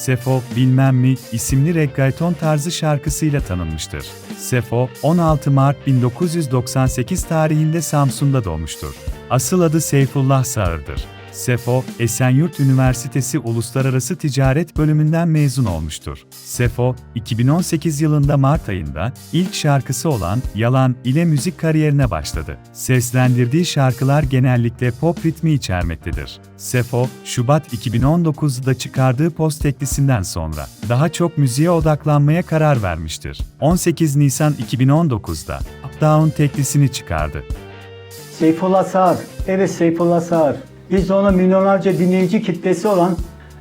Sefo, Bilmem Mi isimli reggaeton tarzı şarkısıyla tanınmıştır. Sefo, 16 Mart 1998 tarihinde Samsun'da doğmuştur. Asıl adı Seyfullah Sağır'dır. Sefo, Esenyurt Üniversitesi Uluslararası Ticaret Bölümünden mezun olmuştur. Sefo, 2018 yılında Mart ayında ilk şarkısı olan Yalan ile müzik kariyerine başladı. Seslendirdiği şarkılar genellikle pop ritmi içermektedir. Sefo, Şubat 2019'da çıkardığı post teklisinden sonra daha çok müziğe odaklanmaya karar vermiştir. 18 Nisan 2019'da Up Down teklisini çıkardı. Seyfullah Sağır. Evet Seyfullah Sağır. Biz onu milyonlarca dinleyici kitlesi olan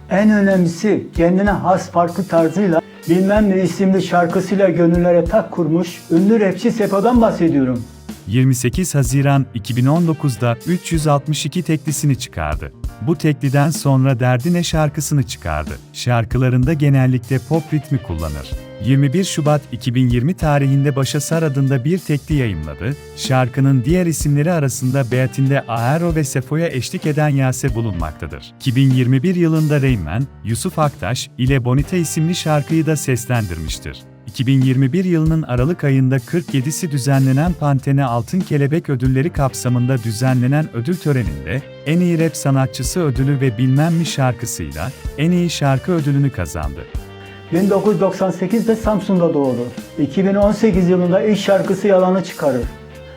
en önemlisi kendine has farklı tarzıyla bilmem ne isimli şarkısıyla gönüllere tak kurmuş ünlü rapçi Sefo'dan bahsediyorum. 28 Haziran 2019'da 362 teklisini çıkardı. Bu tekliden sonra Derdine şarkısını çıkardı. Şarkılarında genellikle pop ritmi kullanır. 21 Şubat 2020 tarihinde Başasar adında bir tekli yayımladı. Şarkının diğer isimleri arasında Beatinde Aero ve Sefo'ya eşlik eden Yase bulunmaktadır. 2021 yılında Reynmen, Yusuf Aktaş ile Bonita isimli şarkıyı da seslendirmiştir. 2021 yılının Aralık ayında 47'si düzenlenen Pantene Altın Kelebek Ödülleri kapsamında düzenlenen ödül töreninde en iyi rap sanatçısı ödülü ve Bilmem mi şarkısıyla en iyi şarkı ödülünü kazandı. 1998'de Samsun'da doğdu. 2018 yılında ilk şarkısı Yalan'ı çıkarır.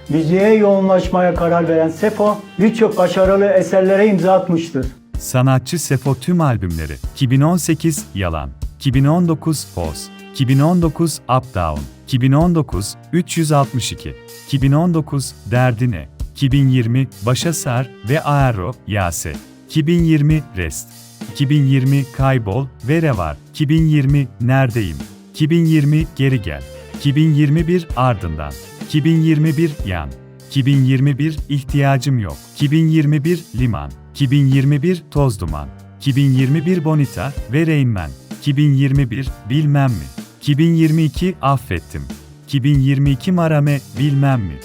Müziğe yoğunlaşmaya karar veren Sefo birçok başarılı eserlere imza atmıştır. Sanatçı Sefo tüm albümleri. 2018 Yalan, 2019 Poz, 2019 Up Down, 2019 362, 2019 Derdine, 2020 Başa Sar ve Aero Yase, 2020 Rest, 2020 Kaybol ve Revar, 2020 Neredeyim, 2020 Geri Gel, 2021 Ardından, 2021 Yan, 2021 İhtiyacım Yok, 2021 Liman, 2021 Toz Duman, 2021 Bonita ve Reynmen, 2021 Bilmem mi, 2022 Affettim, 2022 Marame Bilmem mi,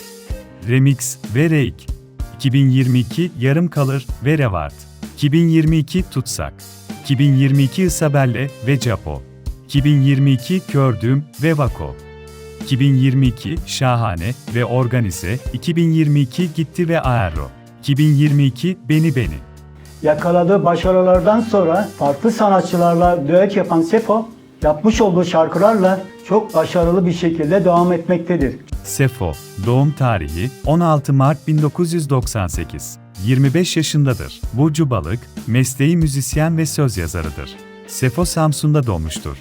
Remix ve Reik, 2022 Yarım Kalır ve Revart, 2022 Tutsak, 2022 Isabelle ve Capo, 2022 Kördüğüm ve Vako, 2022 Şahane ve Organize, 2022 Gitti ve Aero, 2022 Beni Beni. Yakaladığı başarılardan sonra farklı sanatçılarla düet yapan Sefo, yapmış olduğu şarkılarla çok başarılı bir şekilde devam etmektedir. Sefo, doğum tarihi 16 Mart 1998. 25 yaşındadır. Burcu Balık, mesleği müzisyen ve söz yazarıdır. Sefo Samsun'da doğmuştur.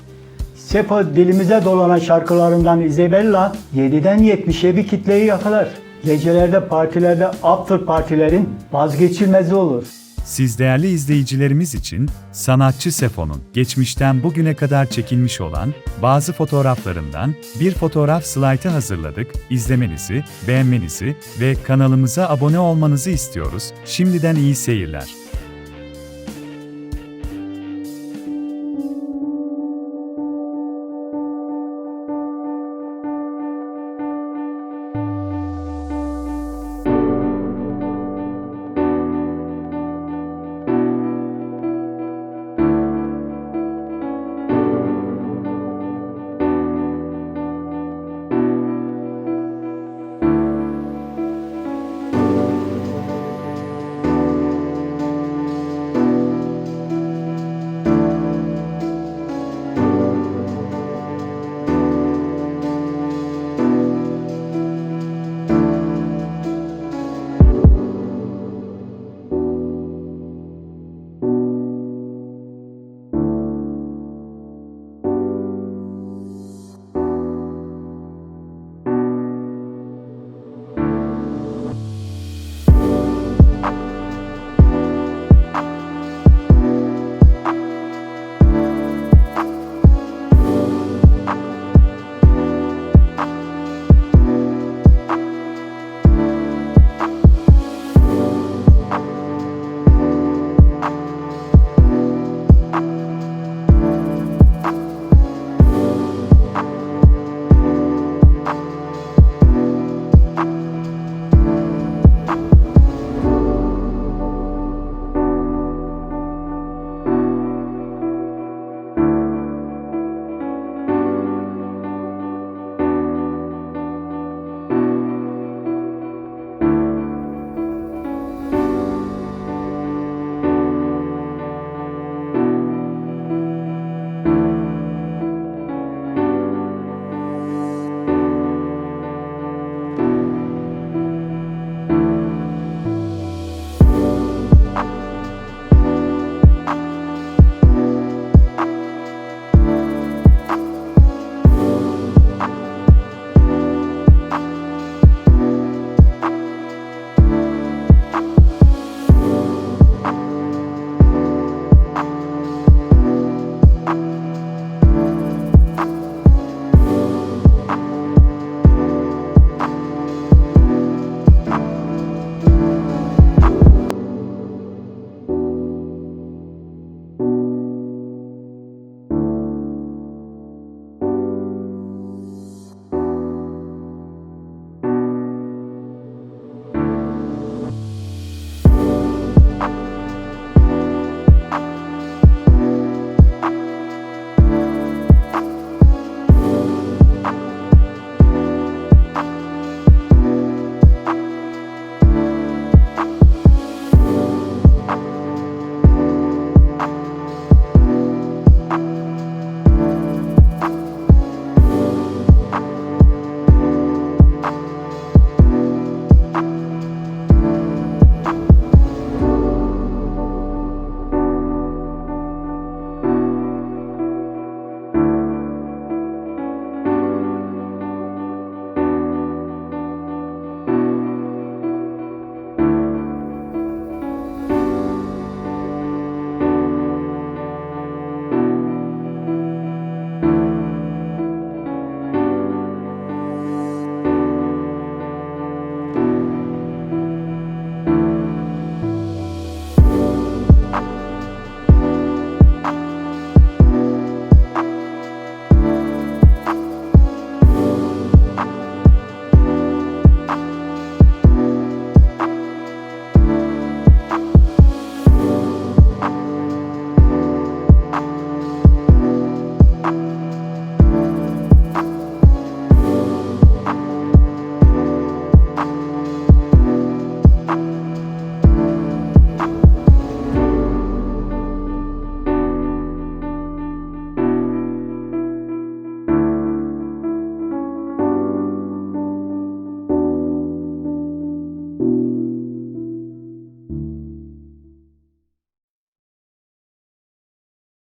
Sefo dilimize dolanan şarkılarından Isabella 7'den 70'e bir kitleyi yakalar. Gecelerde partilerde after partilerin vazgeçilmezi olur. Siz değerli izleyicilerimiz için sanatçı Sefo'nun geçmişten bugüne kadar çekilmiş olan bazı fotoğraflarından bir fotoğraf slaytı hazırladık. İzlemenizi, beğenmenizi ve kanalımıza abone olmanızı istiyoruz. Şimdiden iyi seyirler.